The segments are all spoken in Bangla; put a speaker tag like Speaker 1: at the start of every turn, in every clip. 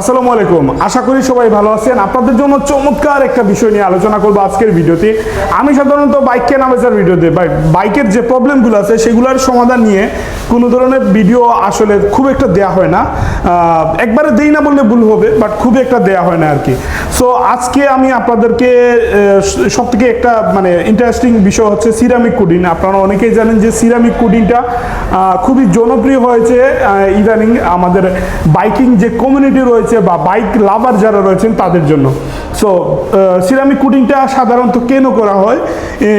Speaker 1: আসসালামু আলাইকুম। আশা করি সবাই ভালো আছেন। আপনাদের জন্য চমৎকার একটা বিষয় নিয়ে আলোচনা করব আজকের ভিডিওতে। আমি সাধারণত বাইক কেনা বেচার ভিডিওতে বাই- বাইকের যে প্রবলেমগুলো আছে, সেগুলোর সমাধান নিয়ে কোনো ধরনের ভিডিও আসলে খুব একটা দেয়া হয় না। একবারে দেই না বললে ভুল হবে বাট খুব একটা দেয়া হয় না আর কি সো আজকে আমি আপনাদেরকে সব থেকে একটা মানে ইন্টারেস্টিং বিষয় হচ্ছে সিরামিক কুডিন আপনারা অনেকেই জানেন যে সিরামিক কুডিনটা খুবই জনপ্রিয় হয়েছে ইদানিং আমাদের বাইকিং যে কমিউনিটি রয়েছে বা বাইক লাভার যারা রয়েছেন তাদের জন্য। সো সিরামিক কুডিংটা সাধারণত কেন করা হয়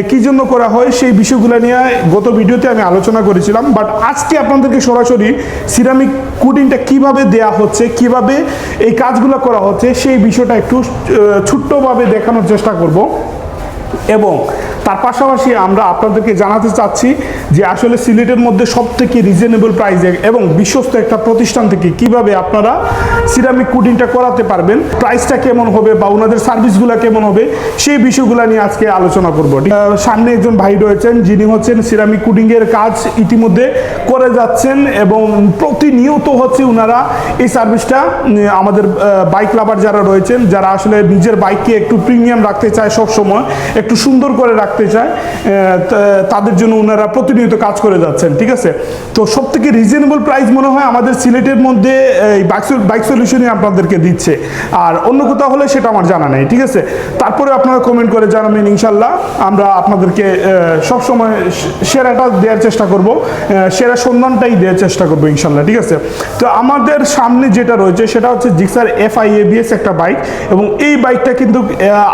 Speaker 1: কি জন্য করা হয় সেই বিষয়গুলো নিয়ে গত ভিডিওতে আমি আলোচনা করেছিলাম। বাট আজকে আপনাদেরকে সরাসরি সিরামিক কুডিংটা কীভাবে দেয়া হচ্ছে, কীভাবে এই কাজগুলো করা হচ্ছে সেই বিষয়টা একটু ছোট্টভাবে দেখানোর চেষ্টা করব। এবং তার পাশাপাশি আমরা আপনাদেরকে জানাতে চাচ্ছি যে আসলে সিলেটের মধ্যে সব থেকে রিজনেবল প্রাইসে এবং বিশ্বস্ত একটা প্রতিষ্ঠান থেকে কীভাবে আপনারা সিরামিক কুডিংটা করাতে পারবেন প্রাইসটা কেমন হবে বা ওনাদের সার্ভিসগুলো কেমন হবে, সেই বিষয়গুলো নিয়ে আজকে আলোচনা করব। সামনে একজন ভাই রয়েছেন, যিনি হচ্ছেন সিরামিক কুডিংয়ের কাজ ইতিমধ্যে করে যাচ্ছেন এবং প্রতিনিয়ত হচ্ছে ওনারা এই সার্ভিসটা আমাদের বাইক লাভার যারা রয়েছেন, যারা আসলে নিজের বাইককে একটু প্রিমিয়াম রাখতে চায় সব সময় একটু সুন্দর করে রাখতে চায় তাদের জন্য ওনারা প্রতিনিয়ত কাজ করে যাচ্ছেন, ঠিক আছে? তো সব থেকে রিজনেবল প্রাইস মনে হয় আমাদের সিলেটের মধ্যে, এই বাইক সলিউশনই আপনাদেরকে দিচ্ছে। আর অন্য কোথাও হলে সেটা আমার জানা নেই, ঠিক আছে? তারপরে আপনারা কমেন্ট করে জানাবেন, ইনশাল্লাহ আমরা আপনাদেরকে সবসময় সেরাটা দেওয়ার চেষ্টা করব সেরা সন্ধানটাই দেওয়ার চেষ্টা করব, ইনশাল্লাহ, ঠিক আছে? তো আমাদের সামনে যেটা রয়েছে সেটা হচ্ছে জিক্সার এফ আই এবিএস একটা বাইক এবং এই বাইকটা কিন্তু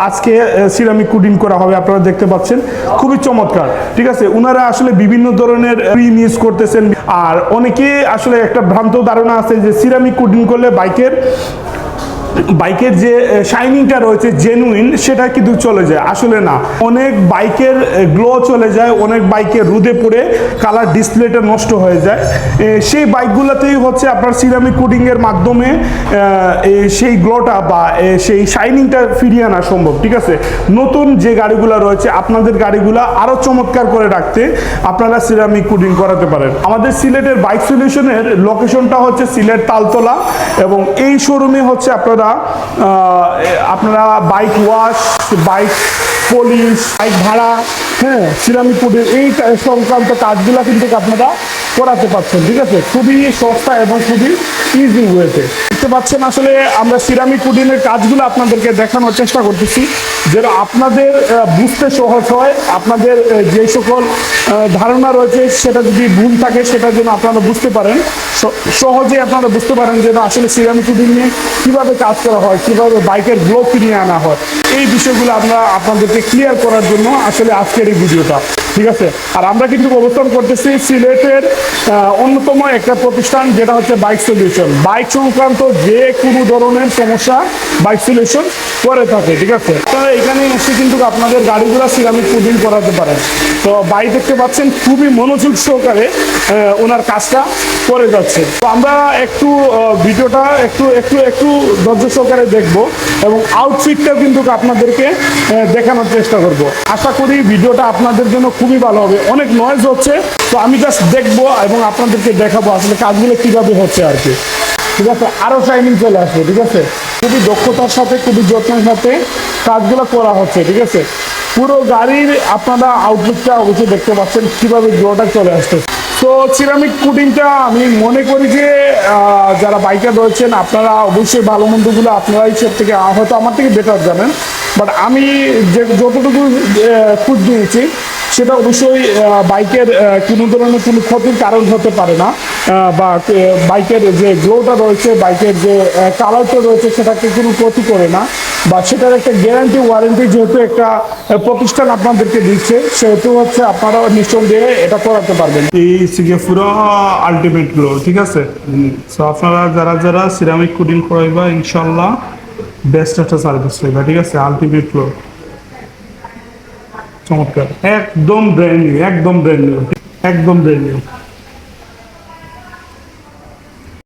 Speaker 1: আজকে সিরামিক কুডিং করা হবে, আপনারা দেখতে পাচ্ছেন। খুবই চমৎকার। ঠিক আছে ওনারা আসলে বিভিন্ন ধরনের ক্রিম ইউজ করতেছেন। আর অনেকে আসলে একটা ভ্রান্ত ধারণা আছে যে সিরামিক কুডিং করলে বাইকের বাইকের যে শাইনিংটা রয়েছে জেনুইন সেটা কিন্তু চলে যায়। আসলে না। অনেক বাইকের গ্লো চলে যায়, অনেক বাইকের রুদে পড়ে কালার ডিসপ্লেটা নষ্ট হয়ে যায়। সেই বাইকগুলোতেই হচ্ছে আপনার সিরামিক কোডিংয়ের মাধ্যমে সেই গ্লোটা বা সেই শাইনিংটা ফিরিয়ে আনা সম্ভব, ঠিক আছে? নতুন যে গাড়িগুলো রয়েছে, আপনাদের গাড়িগুলো আরও চমৎকার করে রাখতে আপনারা সিরামিক কোডিং করাতে পারেন। আমাদের সিলেটের বাইক সলিউশনের লোকেশনটা হচ্ছে সিলেট তালতলা এবং এই শোরুমে হচ্ছে আপনারা আহ, আপনারা bike wash bike polish bike ভাড়া হ্যাঁ সিরামিক এই সংক্রান্ত কাজগুলো কিন্তু আপনারা করাতে পারছেন ঠিক আছে? খুবই সস্তা এবং খুবই ইজি ওয়েতে দেখতে পাচ্ছেন আসলে আমরা সিরামিক কুডিনের কাজগুলো আপনাদেরকে দেখানোর চেষ্টা করতেছি। যেন আপনাদের বুঝতে সহজ হয়। আপনাদের যে সকল ধারণা রয়েছে, সেটা যদি ভুল থাকে, সেটা যেন আপনারা বুঝতে পারেন। সহজে আপনারা বুঝতে পারেন যে আসলে সিরামিক কুডিং নিয়ে কীভাবে কাজ করা হয়, কীভাবে বাইকের গ্লো ফিরিয়ে আনা হয়। এই বিষয়গুলো আমরা আপনাদেরকে ক্লিয়ার করার জন্য আসলে আজকের এই ভিডিওটা। ঠিক আছে? আর আমরা কিন্তু প্রবর্তন করতেছি সিলেটের অন্যতম একটা প্রতিষ্ঠান, যেটা হচ্ছে বাইক সলিউশন বাইক সংক্রান্ত যে কোনো ধরনের সমস্যা বাইক সলিউশন করে থাকে, ঠিক আছে? আপনারা এখানে এসে কিন্তু আপনাদের গাড়িগুলো সিরামিক পুডিং করাতে পারেন। তো বাইক দেখতে পাচ্ছেন, খুবই মনোযোগ সহকারে ওনার কাজটা করে যাচ্ছে। তো আমরা একটু ভিডিওটা একটু একটু একটু ধৈর্য সহকারে দেখব এবং আউটফিটটা কিন্তু আপনাদেরকে দেখানোর চেষ্টা করব। আশা করি ভিডিওটা আপনাদের জন্য খুবই ভালো হবে। অনেক নয়েজ হচ্ছে, তো আমি জাস্ট দেখব এবং আপনাদেরকে দেখাবো আসলে কাজগুলো কীভাবে হচ্ছে আর কি। ঠিক আছে আরও শাইনিং চলে আসবে, ঠিক আছে? খুবই দক্ষতার সাথে, খুবই যত্নের সাথে কাজগুলো করা হচ্ছে, ঠিক আছে? পুরো গাড়ির আপনারা আউটলুকটা অবশ্যই দেখতে পাচ্ছেন, কীভাবে গ্লোটা চলে আসছে তো সিরামিক কুটিংটা আমি মনে করি যে যারা বাইকার রয়েছেন, আপনারা অবশ্যই ভালো মন্দগুলো আপনারাই সব থেকে হয়তো আমার থেকে বেটার জানেন। বাট আমি যে, যতটুকু খোঁজ নিয়েছি, সেটা অবশ্যই বাইকের কোনো ধরনের কোনো ক্ষতির কারণ হতে পারে না। বা বাইকের যে গ্লোটা রয়েছে বাইকের যে কালারটা রয়েছে, সেটাকে কোনো ক্ষতি করে না। বা সেটার একটা গ্যারান্টি ওয়ারেন্টি যেহেতু একটা প্রতিষ্ঠান আপনাদেরকে দিচ্ছে সেহেতু হচ্ছে আপনারা নিঃসন্দেহে এটা করাতে পারবেন। এই সিগে পুরো আলটিমেট গ্লো ঠিক আছে? সো আপনারা যারা যারা সিরামিক কুডিং করাইবা ইনশাল্লাহ বেস্ট একটা সার্ভিস পাইবা ঠিক আছে? আলটিমেট গ্লো চমৎকার। একদম ব্র্যান্ড নিউ একদম ব্র্যান্ড নিউ একদম ব্র্যান্ড নিউ